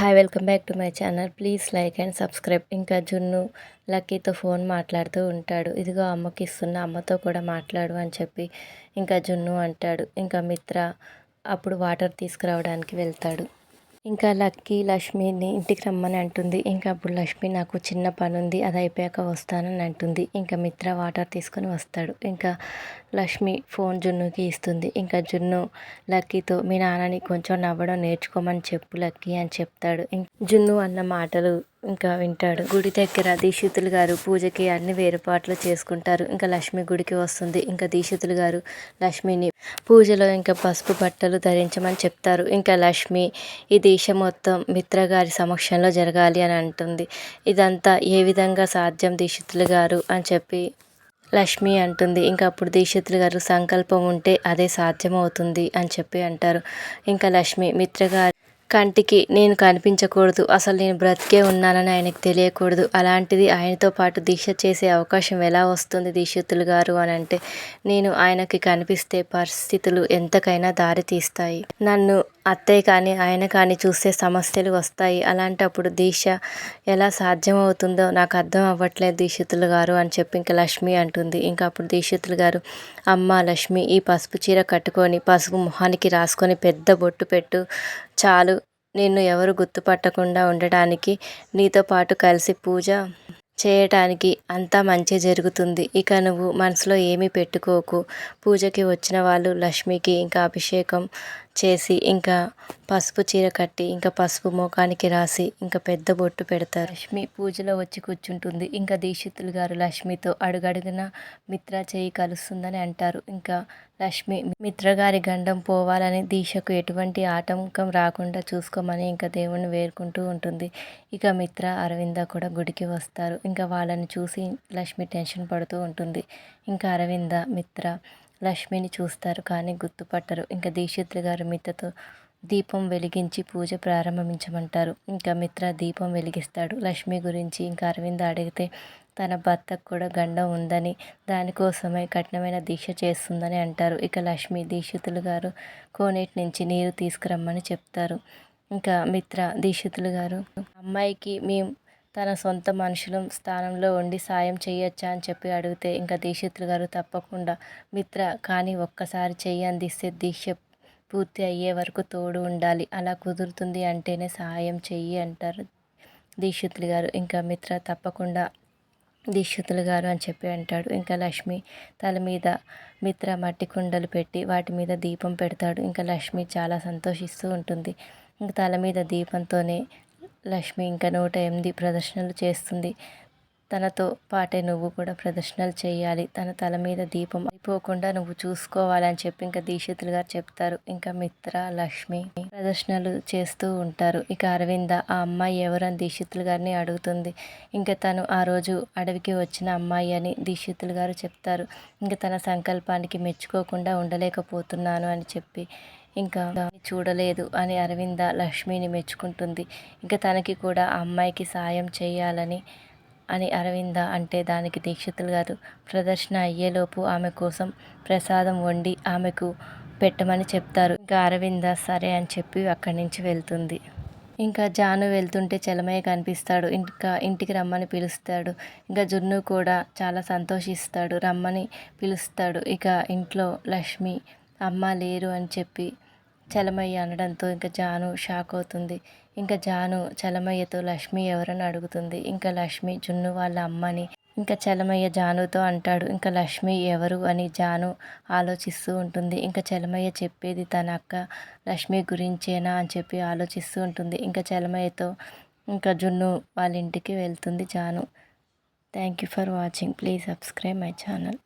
Hi welcome back to my channel please like and subscribe ఇంకా Junnu లక్కీతో phone మాట్లాడుతూ ఉంటాడు. ఇదిగో అమ్మకి ఇస్తున్న అమ్మతో కూడా మాట్లాడు అని చెప్పి ఇంకా జున్ను అంటాడు. ఇంకా మిత్ర అప్పుడు వాటర్ తీసుకురావడానికి వెళ్తాడు. ఇంకా లక్కీ లక్ష్మిని ఇంటికి రమ్మని అంటుంది. ఇంకా అప్పుడు లక్ష్మి నాకు చిన్న పని ఉంది అది అయిపోయాక వస్తానని అంటుంది. ఇంకా మిత్ర వాటర్ తీసుకొని వస్తాడు. ఇంకా లక్ష్మి ఫోన్ జున్నుకి ఇస్తుంది. ఇంకా జున్ను లక్కీతో మీ నాన్నని కొంచెం నవ్వడం నేర్చుకోమని చెప్పు లక్కీ అని చెప్తాడు. జున్ను అన్న మాటలు ఇంకా వింటాడు. గుడి దగ్గర దీక్షితులు గారు పూజకి అన్ని వేరుపాట్లు చేసుకుంటారు. ఇంకా లక్ష్మి గుడికి వస్తుంది. ఇంకా దీక్షితులు గారు లక్ష్మిని పూజలో ఇంకా పసుపు బట్టలు ధరించమని చెప్తారు. ఇంకా లక్ష్మి ఈ దీక్ష మొత్తం మిత్రగారి సమక్షంలో జరగాలి అని అంటుంది. ఇదంతా ఏ విధంగా సాధ్యం దీక్షితులు గారు అని చెప్పి లక్ష్మి అంటుంది. ఇంకా అప్పుడు దీక్షితులు గారు సంకల్పం ఉంటే అదే సాధ్యమవుతుంది అని చెప్పి అంటారు. ఇంకా లక్ష్మి మిత్రగారి కంటికి నేను కనిపించకూడదు. అసలు నేను బ్రతికే ఉన్నానని ఆయనకు తెలియకూడదు. అలాంటిది ఆయనతో పాటు దీక్ష చేసే అవకాశం ఎలా వస్తుంది దీక్షితులు గారు అని అంటే నేను ఆయనకి కనిపిస్తే పరిస్థితులు ఎంతకైనా దారి తీస్తాయి. నన్ను అత్తయ్య కానీ ఆయన కానీ చూస్తే సమస్యలు వస్తాయి. అలాంటప్పుడు దీక్ష ఎలా సాధ్యమవుతుందో నాకు అర్థం అవ్వట్లేదు దీక్షితులు గారు అని చెప్పి ఇంకా లక్ష్మి అంటుంది. ఇంకా అప్పుడు దీక్షితులు గారు అమ్మ లక్ష్మి ఈ పసుపు చీర కట్టుకొని పసుపు మొహానికి రాసుకొని పెద్ద బొట్టు పెట్టు చాలు నిన్ను ఎవరు గుర్తుపట్టకుండా ఉండటానికి నీతో పాటు కలిసి పూజ చేయటానికి అంతా మంచి జరుగుతుంది. ఇక నువ్వు మనసులో ఏమీ పెట్టుకోకు. పూజకి వచ్చిన వాళ్ళు లక్ష్మికి ఇంకా అభిషేకం చేసి ఇంకా పసుపు చీర కట్టి ఇంకా పసుపు మోకానికి రాసి ఇంకా పెద్ద బొట్టు పెడతారు. లక్ష్మి పూజలో వచ్చి కూర్చుంటుంది. ఇంకా దీక్షితులు గారు లక్ష్మితో అడుగడుగున మిత్ర చేయి కలుస్తుందని అంటారు. ఇంకా లక్ష్మి మిత్ర గారి గండం పోవాలని దీక్షకు ఎటువంటి ఆటంకం రాకుండా చూసుకోమని ఇంకా దేవుణ్ణి వేరుకుంటూ ఉంటుంది. ఇక మిత్ర అరవింద కూడా గుడికి వస్తారు. ఇంకా వాళ్ళని చూసి లక్ష్మి టెన్షన్ పడుతూ ఉంటుంది. ఇంకా అరవింద మిత్ర లక్ష్మిని చూస్తారు కానీ గుర్తుపట్టరు. ఇంకా దీక్షితులు గారు మిత్రతో దీపం వెలిగించి పూజ ప్రారంభించమంటారు. ఇంకా మిత్ర దీపం వెలిగిస్తాడు. లక్ష్మి గురించి ఇంకా అరవింద్ అడిగితే తన భర్తకు కూడా గండం ఉందని దానికోసమే కఠినమైన దీక్ష చేస్తుందని అంటారు. ఇక లక్ష్మి దీక్షితులు గారు కోనేటి నుంచి నీరు తీసుకురమ్మని చెప్తారు. ఇంకా మిత్ర దీక్షితులు గారు అమ్మాయికి మేము తన సొంత మనుషుల స్థానంలో ఉండి సాయం చేయొచ్చా అని చెప్పి అడిగితే ఇంకా దీక్షితులు గారు తప్పకుండా మిత్ర కానీ ఒక్కసారి చెయ్యి అందిస్తే దీక్ష పూర్తి అయ్యే వరకు తోడు ఉండాలి. అలా కుదురుతుంది అంటేనే సహాయం చెయ్యి అంటారు దీక్షితులు గారు. ఇంకా మిత్ర తప్పకుండా దీక్షితులు గారు అని చెప్పి అంటాడు. ఇంకా లక్ష్మి తల మీద మిత్ర మట్టి కుండలు పెట్టి వాటి మీద దీపం పెడతాడు. ఇంకా లక్ష్మి చాలా సంతోషిస్తూ ఉంటుంది. ఇంకా తల మీద దీపంతోనే లక్ష్మి ఇంకా నూట ఎనిమిది ప్రదర్శనలు చేస్తుంది. తనతో పాటే నువ్వు కూడా ప్రదర్శనలు చేయాలి. తన తల మీద దీపం పోకుండా నువ్వు చూసుకోవాలని చెప్పి ఇంకా దీక్షితులు గారు చెప్తారు. ఇంకా మిత్ర లక్ష్మి ప్రదర్శనలు చేస్తూ ఉంటారు. ఇక అరవింద ఆ అమ్మాయి ఎవరని దీక్షితులు గారిని అడుగుతుంది. ఇంకా తను ఆ రోజు అడవికి వచ్చిన అమ్మాయి అని దీక్షితులు గారు చెప్తారు. ఇంకా తన సంకల్పానికి మెచ్చుకోకుండా ఉండలేకపోతున్నాను అని చెప్పి ఇంకా చూడలేదు అని అరవింద లక్ష్మిని మెచ్చుకుంటుంది. ఇంకా తనకి కూడా ఆ అమ్మాయికి సాయం చేయాలని అని అరవింద అంటే దానికి దీక్షితులు గారు ప్రదర్శన అయ్యేలోపు ఆమె కోసం ప్రసాదం వండి ఆమెకు పెట్టమని చెప్తారు. ఇంకా అరవింద సరే అని చెప్పి అక్కడి నుంచి వెళ్తుంది. ఇంకా జాను వెళ్తుంటే చలమయ్య కనిపిస్తాడు. ఇంకా ఇంటికి రమ్మని పిలుస్తాడు. ఇంకా జున్ను కూడా చాలా సంతోషిస్తాడు. రమ్మని పిలుస్తాడు. ఇక ఇంట్లో లక్ష్మి అమ్మ లేరు అని చెప్పి చలమయ్య అనడంతో ఇంకా జాను షాక్ అవుతుంది. ఇంకా జాను చలమయ్యతో లక్ష్మి ఎవరని అడుగుతుంది. ఇంకా లక్ష్మి జున్ను వాళ్ళ అమ్మని ఇంకా చలమయ్య జానుతో అంటాడు. ఇంకా లక్ష్మి ఎవరు అని జాను ఆలోచిస్తూ ఉంటుంది. ఇంకా చలమయ్య చెప్పేది తన అక్క లక్ష్మి గురించేనా అని చెప్పి ఆలోచిస్తూ ఉంటుంది. ఇంకా చలమయ్యతో ఇంకా జున్ను వాళ్ళ ఇంటికి వెళ్తుంది Janu. Thank you for watching please subscribe my channel